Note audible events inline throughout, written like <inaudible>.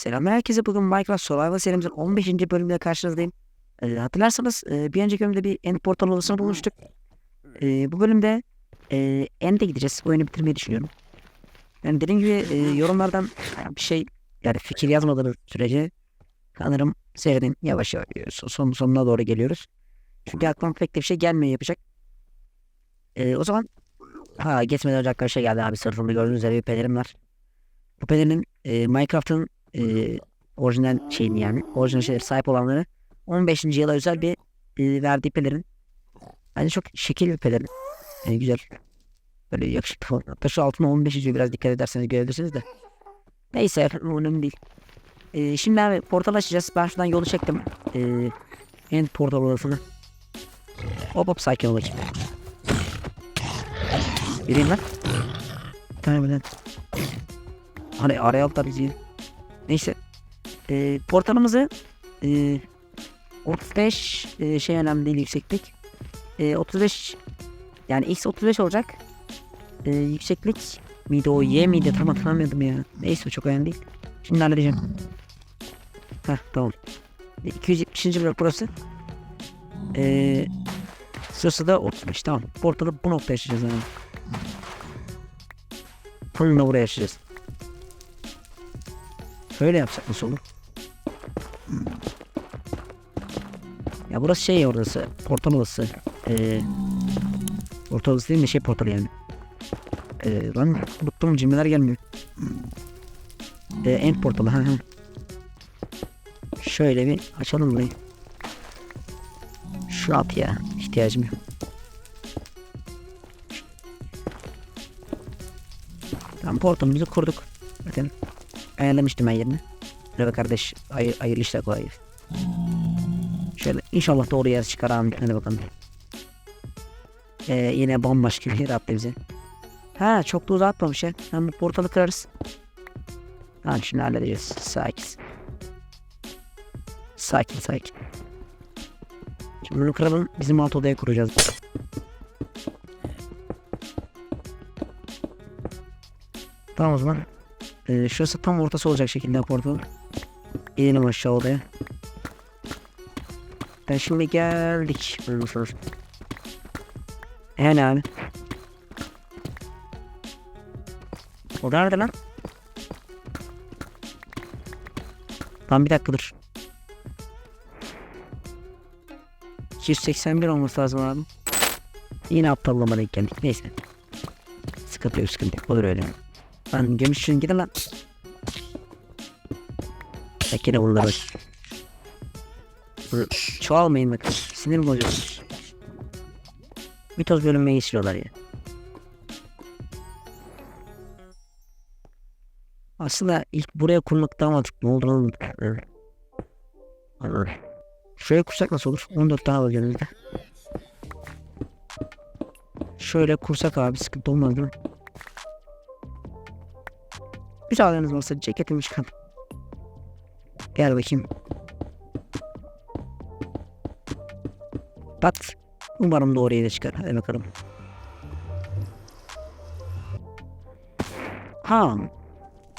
Selam herkese bugün Minecraft Survival serimizin 15. bölümüyle karşınızdayım. Ee, hatırlarsanız e, bir önceki bölümde bir end portal odasını bulmuştuk. Ee, bu bölümde e, end'e gideceğiz. Oyunu bitirmeyi düşünüyorum. Yani dediğim gibi e, yorumlardan bir şey yani fikir yazmadığınız sürece sanırım serinin yavaş yavaş son, sonuna doğru geliyoruz. Çünkü aklıma pek de bir şey gelmiyor yapacak. Ee, o zaman ha geçmeden önce arkadaşlar geldi abi sırtımda gördüğünüz üzere bir pelerin var. Bu pelerin e, Minecraft'ın e, orijinal şeyini yani orijinal şeyleri sahip olanları 15. yıla özel bir e, verdiği pelerin. Bence çok şekil bir pelerin. E, güzel. Böyle yakışıklı falan. Hatta şu altına 15 yazıyor biraz dikkat ederseniz görebilirsiniz de. Neyse önemli değil. E, şimdi abi portal açacağız. Ben şuradan yolu çektim. E, end portal odasını. Hop hop sakin ol bakayım. Gireyim lan. Bir tane böyle. Hani araya aldılar bizi. Neyse. E, portalımızı e, 35 e, şey önemli değil yükseklik. E, 35 yani x 35 olacak. E, yükseklik miydi o y miydi tam hatırlamıyordum ya. Neyse çok önemli değil. Şimdi halledeceğim. Heh tamam. E, 270. blok burası. E, şurası da 35 tamam. Portalı bu noktaya açacağız yani. Bunu buraya açacağız. Şöyle yapsak nasıl olur? Ya burası şey orası. Portal odası. Ee, portal odası değil mi? Şey portalı yani. Ee, lan unuttum cümleler gelmiyor. Ee, end portalı. Şöyle bir açalım burayı. Şu at ya. ihtiyacım yok. Tamam portalımızı kurduk. Zaten ayarlamıştım ben yerini. Merhaba kardeş. Ay hayırlı işler kolay gelsin. Şöyle inşallah doğru yer çıkar abi. Hadi bakalım. Ee, yine bambaşka bir yer attı bize. Ha çok da uzatmamış ya. Hem bu portalı kırarız. Tamam şimdi halledeceğiz. Sakin. Sakin sakin. Şimdi bunu kıralım. Bizim alt odaya kuracağız. Tamam o zaman. Ee, şurası tam ortası olacak şekilde portal. İnelim aşağı odaya. Ben şimdi geldik. Yani abi. O nerede lan? Tam bir dakika dur. 281 olması lazım abi. Yine aptallama denk geldik. Neyse. Sıkıntı yok sıkıntı yok. Olur öyle. Lan gömüşsün gidin lan. Bak yine bunlar bak. Çoğalmayın bakın. Sinir bozuyorsunuz. Mitoz bölünmeyi istiyorlar ya. Aslında ilk buraya kurmak daha. Ne. Evet. Anladım. Şuraya kursak nasıl olur? 14 tane var yanımızda. Şöyle kursak abi sıkıntı olmaz değil mi? Müsaadeniz olsa ceketimi çıkar. Gel bakayım. Pat. Umarım doğru yere çıkar. Hadi bakalım. Ha.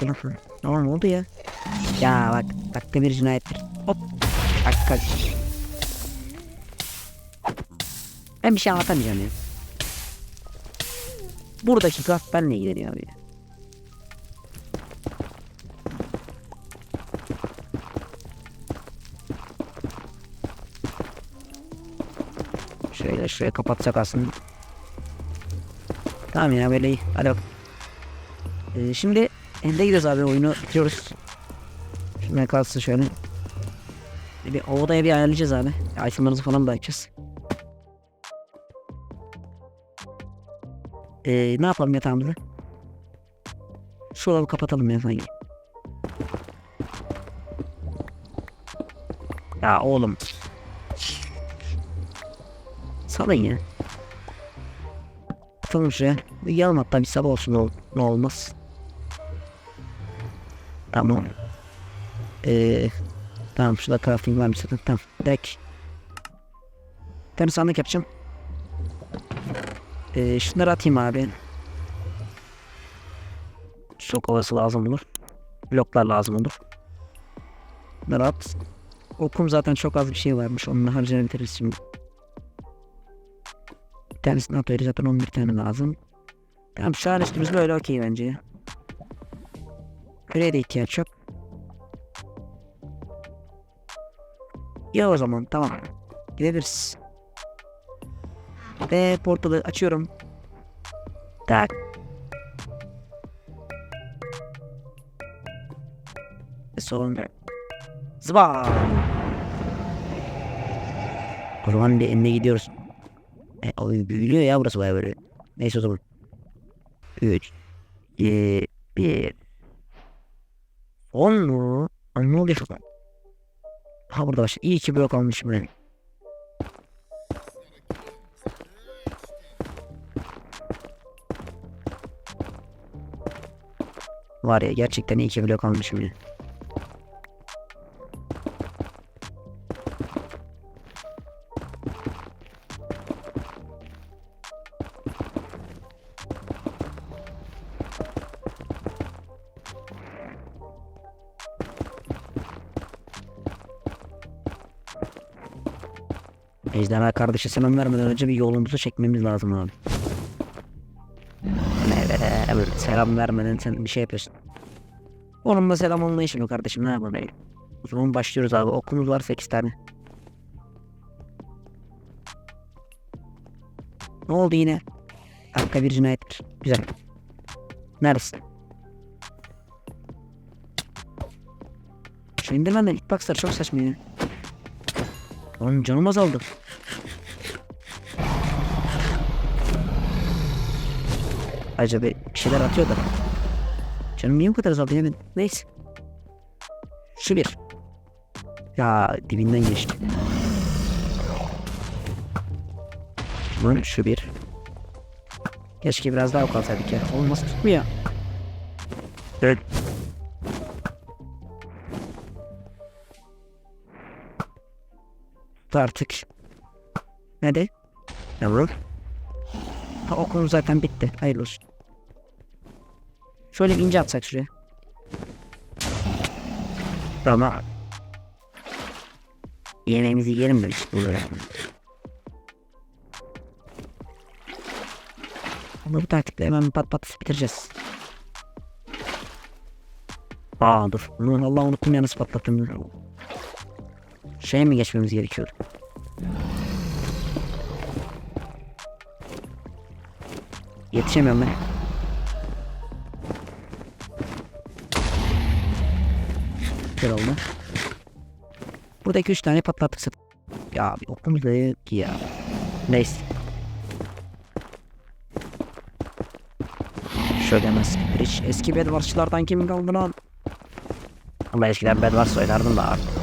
Nasıl? Tamam oldu ya. Ya bak. Dakika bir cinayettir. Hop. Bak. Ben bir şey anlatamayacağım ya. Buradaki kart benle ilgileniyor abi. Şöyle şuraya kapatsak aslında. Tamam ya böyle iyi. Hadi bak. Ee, şimdi ende gidiyoruz abi oyunu bitiriyoruz. Şimdi kalsın şöyle. Bir o odaya bir ayarlayacağız abi. Itemlarımızı falan bırakacağız. Ee, ne yapalım yatağımızı? Şuraları kapatalım ya sanki. Ya oğlum. Salın ya. Atalım şuraya. Bir yalım hatta bir sabah olsun ol- ne olmaz. Tamam. Ee, tamam şurada crafting var zaten. Tamam. Direkt. Bir sandık yapacağım. Ee, şunları atayım abi. Çok havası lazım olur. Bloklar lazım olur. Bunları at. Okum zaten çok az bir şey varmış. Onunla harcanabiliriz şimdi. Tanesini atıyoruz zaten 11 tane lazım. Tamam şu an üstümüz böyle okey bence. Küreye de ihtiyaç yok. Ya o zaman tamam. Gidebiliriz. Ve portalı açıyorum. Tak. Sonra. Zıba. O zaman bir enine gidiyoruz. E, o büyülüyor ya burası baya böyle. Neyse o zaman. 3 2 1 10 mu? Ay, ne oluyor şu an? Ha burada başladı. İyi ki blok almışım ben. Var ya gerçekten iyi ki blok almışım ya. Ejderha kardeşe selam vermeden önce bir yolumuzu çekmemiz lazım abi. Evet, selam vermeden sen bir şey yapıyorsun. Onunla selam anlayışım yok kardeşim ne yapalım? O zaman başlıyoruz abi. Okumuz var 8 tane. Ne oldu yine? Arka bir cinayettir. Güzel. Neredesin? Şu indirmenden hitboxlar çok saçma ya. Oğlum canım azaldı. Acaba bir şeyler atıyor da. Canım niye bu kadar azaldı hemen? Neyse. Şu bir. Ya dibinden geçti. Lan şu bir. Keşke biraz daha kalsaydık ya. Olmaz tutmuyor. Evet. Tut artık. Hadi. Yavrum. Ha, okulum zaten bitti. Hayırlı olsun. Şöyle bir ince atsak şuraya. Tamam. Yemeğimizi yiyelim de işte burada. Ama bu taktikle hemen pat pat bitireceğiz. Aa dur. Allah unuttum yalnız patlattım. Şeye mi geçmemiz gerekiyor? Yetişemiyorum ben. Güzel oldu. Burada 2-3 tane patlattık sat. Ya bir okumuz ki ya. Neyse. Şöyle hemen. Eski Bedwars'çılardan kim kaldı lan? Ama eskiden Bedwars oynardım da artık.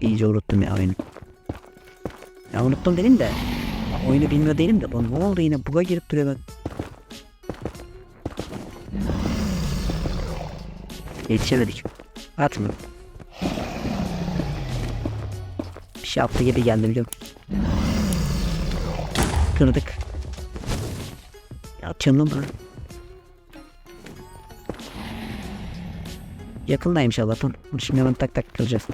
İyice unuttum ya oyunu. Ya unuttum dedim de. oyunu bilmiyor değilim de. Lan ne oldu yine? Buga girip duruyor ben. Yetişemedik. Atmıyor. Bir şey yaptı gibi geldi biliyorum. Kırdık. Ya atıyorum lan bunu. Yakındaymış Allah'tan. Bunu şimdi hemen tak tak kıracağız.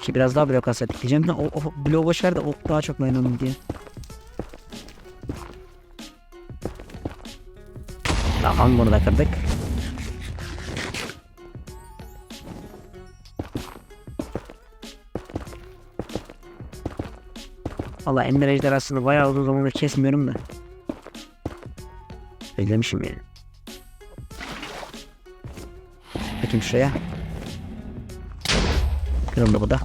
Şiki biraz daha blok alsaydık diyeceğim de o, o bloğu boş ver de o daha çok dayanalım diye. Tamam bunu da kırdık. Valla Ender ejderhasını bayağı uzun zamandır kesmiyorum da. Özlemişim yani. Bakayım şuraya. Bu da.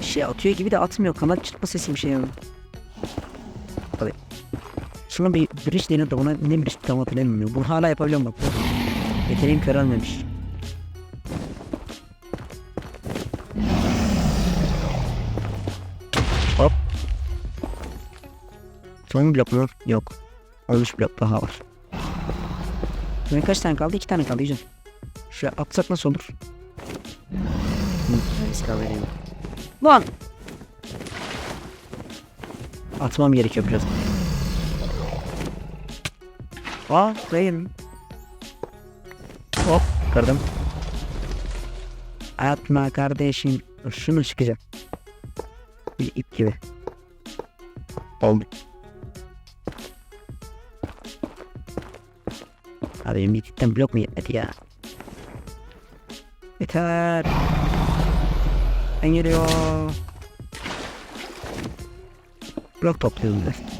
Bir şey atıyor gibi de atmıyor. Kanat çıkma sesi bir şey yani. Tabii. Şuna bir bridge denir de ona ne bridge tam hatırlamıyorum. Bunu hala yapabiliyorum bak. Yeteneğim körelmemiş. Hop. Son blok mu? Yok. 13 blok daha var. Benim kaç tane kaldı? İki tane kaldı Yücel. Şuraya atsak nasıl olur? Lan! Atmam gerekiyor biraz. Aa değil. Hop kırdım. Atma kardeşim. Şunu çıkacağım. Bir ip gibi. Oldu. Abi benim ipten blok mu yetmedi ya? Yeter. Ben geliyor. Blok topluyorum biraz.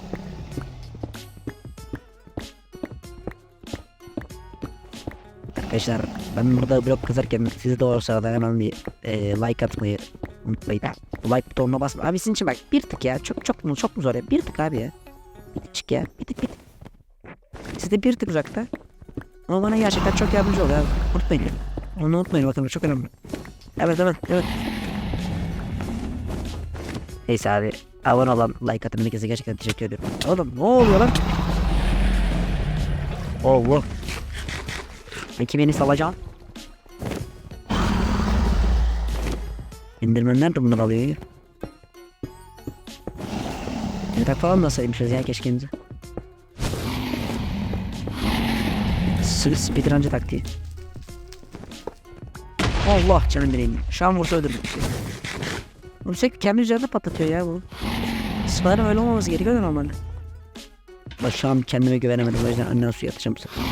Arkadaşlar ben burada blok kazarken siz de o sırada hemen bir e, like atmayı unutmayın. Like butonuna basma. Abi sizin için bak bir tık ya. Çok çok mu çok mu zor ya? Bir tık abi ya. Bir tık ya. Bir tık bir tık. Siz de bir tık uzakta. Ama bana gerçekten çok yardımcı oluyor abi. Unutmayın. Onu unutmayın bakın çok önemli. Evet evet evet. Neyse abi. Abone olan like atan herkese gerçekten teşekkür ediyorum. Oğlum ne oluyor lan? Allah. Peki beni salacaksın? İndirmenler de bunları alıyor ya. Yatak falan da saymışız ya keşkemize. Sırf speedruncı taktiği. Allah canım benim. Şu an vursa öldürdüm. Bu sürekli kendi üzerinde patlatıyor ya bu. Sıfaların öyle olmaması gerekiyor normalde. Bak şu an kendime güvenemedim o yüzden annene su yatacağım bu sefer.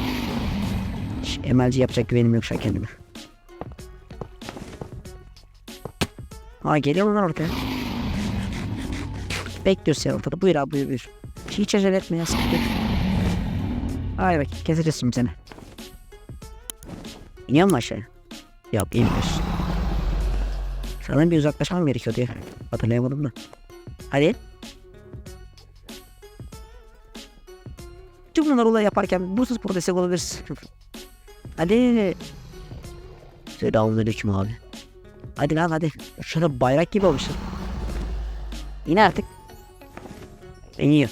Hiç emelci yapacak güvenim yok şu an kendime. Ha geliyor lan ortaya. Bekliyoruz sen ortada. Buyur abi buyur buyur. Hiç acele etme ya sıkıntı yok. Bak keseceğiz şimdi seni. İniyor mu aşağıya? Yok inmiyoruz. Sanırım bir uzaklaşmam gerekiyor diye. Hatırlayamadım da. Hadi. Tüm bunlar olay yaparken bursuz protestek olabiliriz. <laughs> hadi. Selamünaleyküm abi. Hadi lan hadi. Şöyle bayrak gibi olmuşsun. Yine artık. İniyor.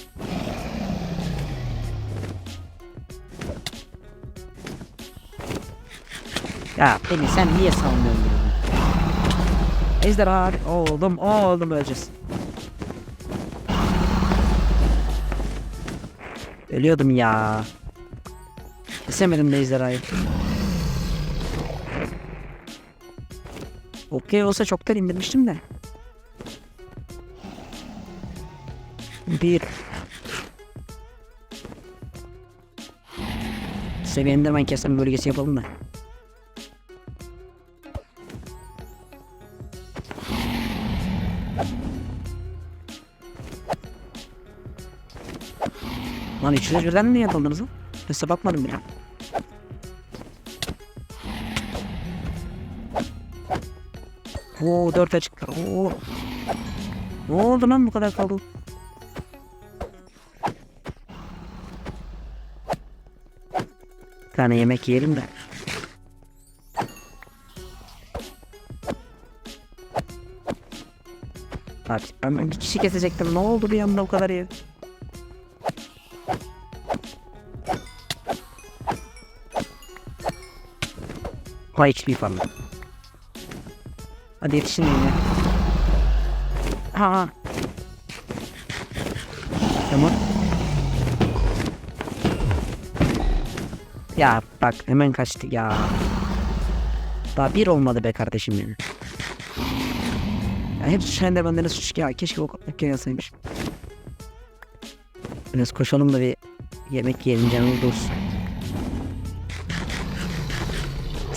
Ya beni sen niye savunmuyorsun ya? Ejderha oğlum oğlum öleceğiz. Ölüyordum ya. Kesemedim de ejderhayı. Okey olsa çoktan indirmiştim de. Bir. Seviyende ben kesme bölgesi yapalım da. Lan üçünüz birden mi yapıldınız lan? Size bakmadım bile. Oo dört açıklar. Oo. Ne oldu lan bu kadar kaldı? Bir tane yemek yiyelim de. Abi ben bir kişi kesecektim. Ne oldu bir anda o kadar ya? Ha hiçbir falan. Hadi yetişin yine. Ha. Tamam. Ya bak hemen kaçtı ya. Daha bir olmadı be kardeşim benim. Ya hep Şender benden suç ya. Keşke o kadar yazsaymış. Biraz koşalım da bir yemek yiyelim canımız dursun.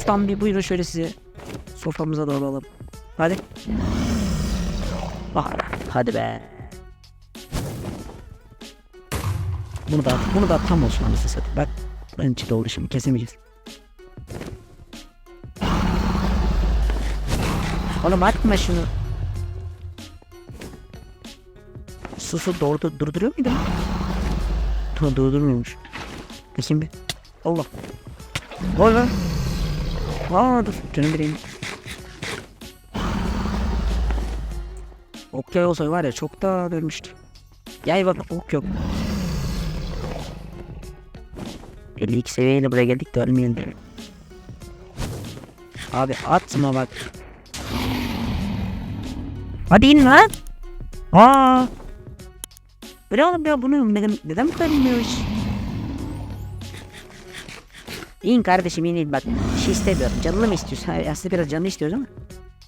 Ustam bir buyurun şöyle sizi soframıza doğru alalım. Hadi. Ah, hadi be. Bunu da bunu da tam olsun anasını satayım. Bak buranın içi doldu şimdi kesemeyeceğiz. Oğlum atma şunu. Susu doğru dur- durduruyor muydu? Dur durdurmuyormuş. Bir. Allah. Be. Aa dur canım bireyim. Okey olsa var ya çok da dönmüştü. Gel bak ok yok. 52 seviyeyle buraya geldik de ölmeyelim. Abi atma bak. Hadi in lan. Aa. Böyle oğlum ya bunu neden, neden bu kadar inmiyor hiç? İn kardeşim in in bak. Bir şey istemiyorum. Canını mı istiyorsun? Hayır, aslında biraz canını istiyoruz ama.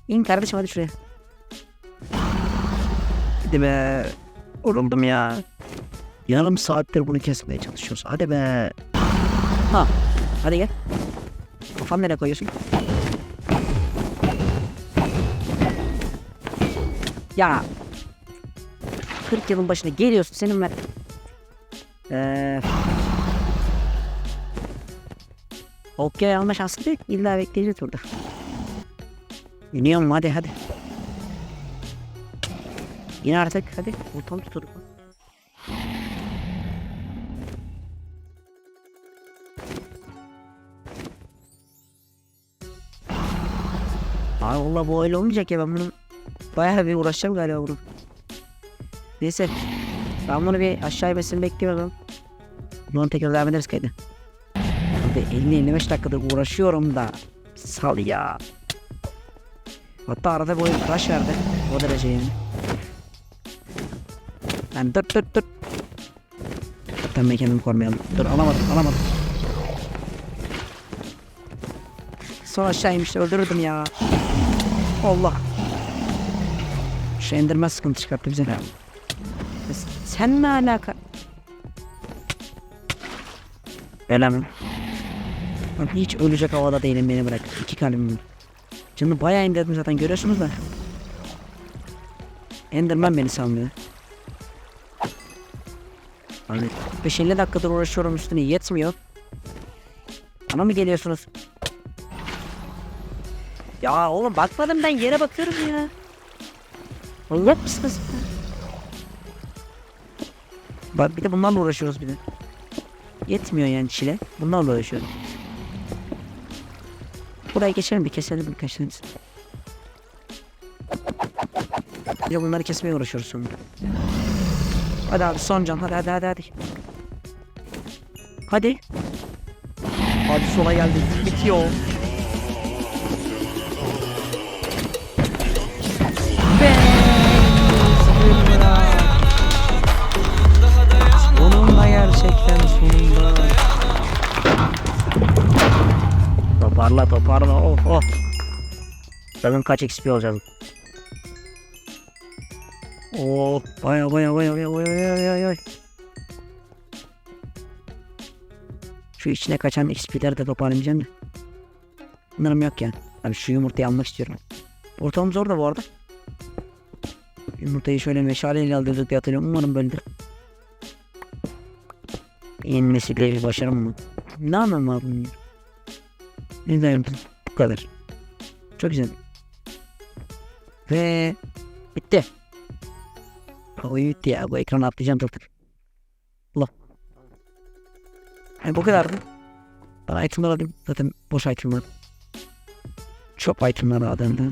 İn kardeşim hadi şuraya. Hadi be. Yoruldum ya. Yarım saattir bunu kesmeye çalışıyoruz. Hadi be. Ha. Hadi gel. Kafanı nereye koyuyorsun? Ya. 40 yılın başına geliyorsun senin ben. Eee. Okey alma şansı değil. İlla bekleyeceğiz burada. İniyorum hadi hadi. İn artık hadi. Buton tutur. Ay Allah bu öyle olmayacak ya ben bunu bayağı bir uğraşacağım galiba bunu. Neyse. Ben bunu bir aşağı inmesini bekliyorum. Bunu tekrar devam ederiz kaydı. Abi 50-55 dakikadır uğraşıyorum da. Sal ya. Hatta arada böyle taş verdi. O derece yani. Yani dur dur dur. Zaten ben kendimi korumayalım. Dur alamadım alamadım. Son aşağı inmişti öldürürdüm ya. Allah. Şu endirme sıkıntı çıkarttı bize. Sen ne alaka? Öyle? Ben hiç ölecek havada değilim beni bırak. İki kalbim. Canını bayağı indirdim zaten görüyorsunuz da. Enderman beni salmıyor. Abi 5-50 dakikadır uğraşıyorum üstüne yetmiyor. Bana mı geliyorsunuz? Ya oğlum bakmadım ben yere bakıyorum ya. Manyak mısınız? Bak bir de bunlarla uğraşıyoruz bir de. Yetmiyor yani çile. Bunlarla uğraşıyorum. Buraya geçelim bir keselim birkaç tanesi. Bir de bunları kesmeye uğraşıyoruz sonra. Hadi abi son can hadi hadi hadi hadi. Hadi. Hadi sola geldik. Bitiyor. Toparla toparla oh oh. Bakalım kaç XP olacağız. Oh baya baya baya baya baya baya baya. Şu içine kaçan XP'leri de toparlayacağım da. Bunlarım yok yani. Abi şu yumurtayı almak istiyorum. Ortamız orada bu arada. Yumurtayı şöyle meşaleyle aldırdık diye hatırlıyorum. Umarım böyledir. Yenmesiyle bir başarım mı? Ne anlamı var bunun? Ya? Ne diyorum? Bu kadar. Çok güzel. Ve bitti. Oyun bitti ya. Bu ekranı atlayacağım zaten. Allah. Yani bu kadardı. Ben itemler alayım. Zaten boş itemler. Çöp itemler adında.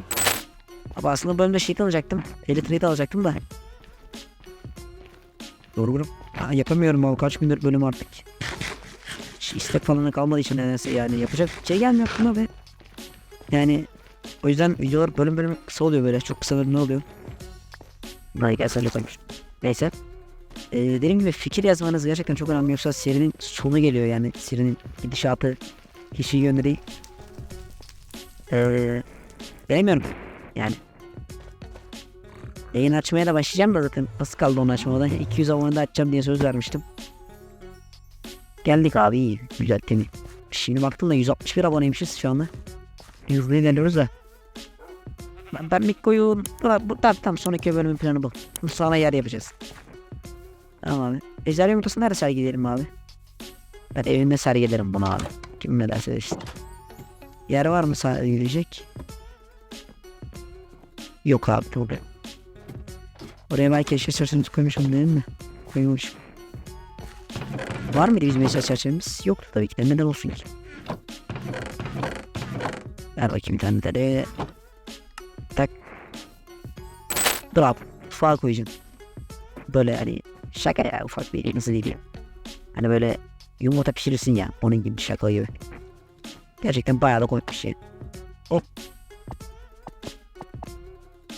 Ama aslında bölümde şey alacaktım. Elite alacaktım da. Doğru grup. Yapamıyorum abi kaç gündür bölüm artık. Hiç istek falan kalmadığı için nedense yani yapacak şey gelmiyor aklıma ve yani o yüzden videolar bölüm bölüm kısa oluyor böyle çok kısa bölüm ne oluyor. Buraya gelse yapalım. Neyse. Ee, dediğim gibi fikir yazmanız gerçekten çok önemli yoksa serinin sonu geliyor yani serinin gidişatı kişi yönü değil. Ee, bilemiyorum yani. Yayın açmaya da başlayacağım da zaten az kaldı onu açmadan 200 abone açacağım diye söz vermiştim. Geldik abi iyi güzel. Şimdi baktım da 161 aboneymişiz şu anda. Hızlı ilerliyoruz da. Ben, ben Mikko'yu bu tam, tam sonraki bölümün planı bu. Sana yer yapacağız. Tamam abi. Ejder yumurtasını nerede sergileyelim abi? Ben evimde sergilerim bunu abi. Kim ne derse işte. Yer var mı sergileyecek? Yok abi burada. Oraya belki eşya çerçevemizi koymuşum değil mi? Koymuş. Var mıydı bizim eşya çerçevemiz? Yoktu tabii ki de. Neden olsun ki? Ver bakayım bir tane de. Tak. Drop. Ufağa koyacağım. Böyle hani şaka ya ufak bir nasıl diyeyim. Hani böyle yumurta pişirirsin ya onun gibi şaka gibi. Gerçekten bayağı da komik bir şey. Hop.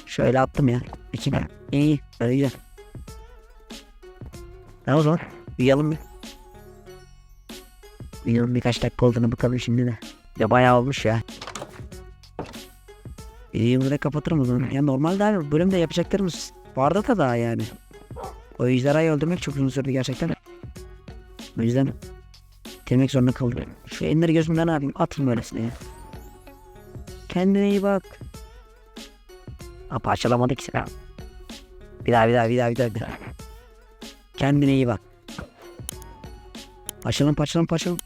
Şöyle attım ya. İçine. İyi. Böyle güzel. Tamam o zaman. Uyuyalım bir. Videonun birkaç dakika olduğunu bakalım şimdi de. Ya bayağı olmuş ya. Videoyu burada kapatırım o zaman. Ya normalde abi bölümde yapacaklarımız vardı da daha yani. O ejderhayı öldürmek çok uzun sürdü gerçekten. O yüzden bitirmek zorunda kaldım. Şu enleri gözümden ne yapayım? Atayım öylesine ya. Kendine iyi bak. Ha parçalamadık ki sen. Bir daha bir daha bir daha bir daha bir daha. Kendine iyi bak. Parçalan parçalan parçalan.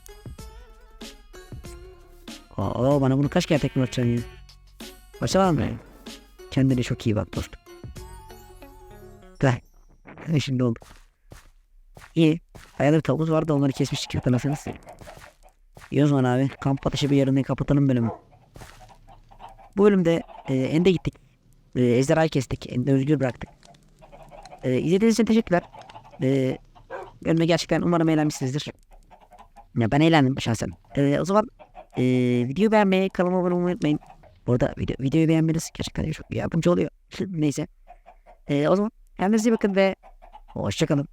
Oo bana bunu kaç kere tekrar atacaksın ya? Parçalan mı? Kendine çok iyi bak dostum. Güzel. Şimdi oldu. İyi. Hayalde bir tavuk vardı onları kesmiştik hatırlarsanız. İyi o zaman abi. Kamp ateşi bir yarını kapatalım bölümü. Bu bölümde e, End'e gittik. E, ejderhayı kestik. End'e özgür bıraktık. E, izlediğiniz için teşekkürler. E, bölüme gerçekten umarım eğlenmişsinizdir. Ya ben eğlendim şahsen. E, o zaman e, videoyu beğenmeyi, kanalıma abone olmayı unutmayın. Bu arada video, videoyu beğenmeniz gerçekten çok yardımcı oluyor. <laughs> Neyse. E, o zaman kendinize iyi bakın ve hoşçakalın.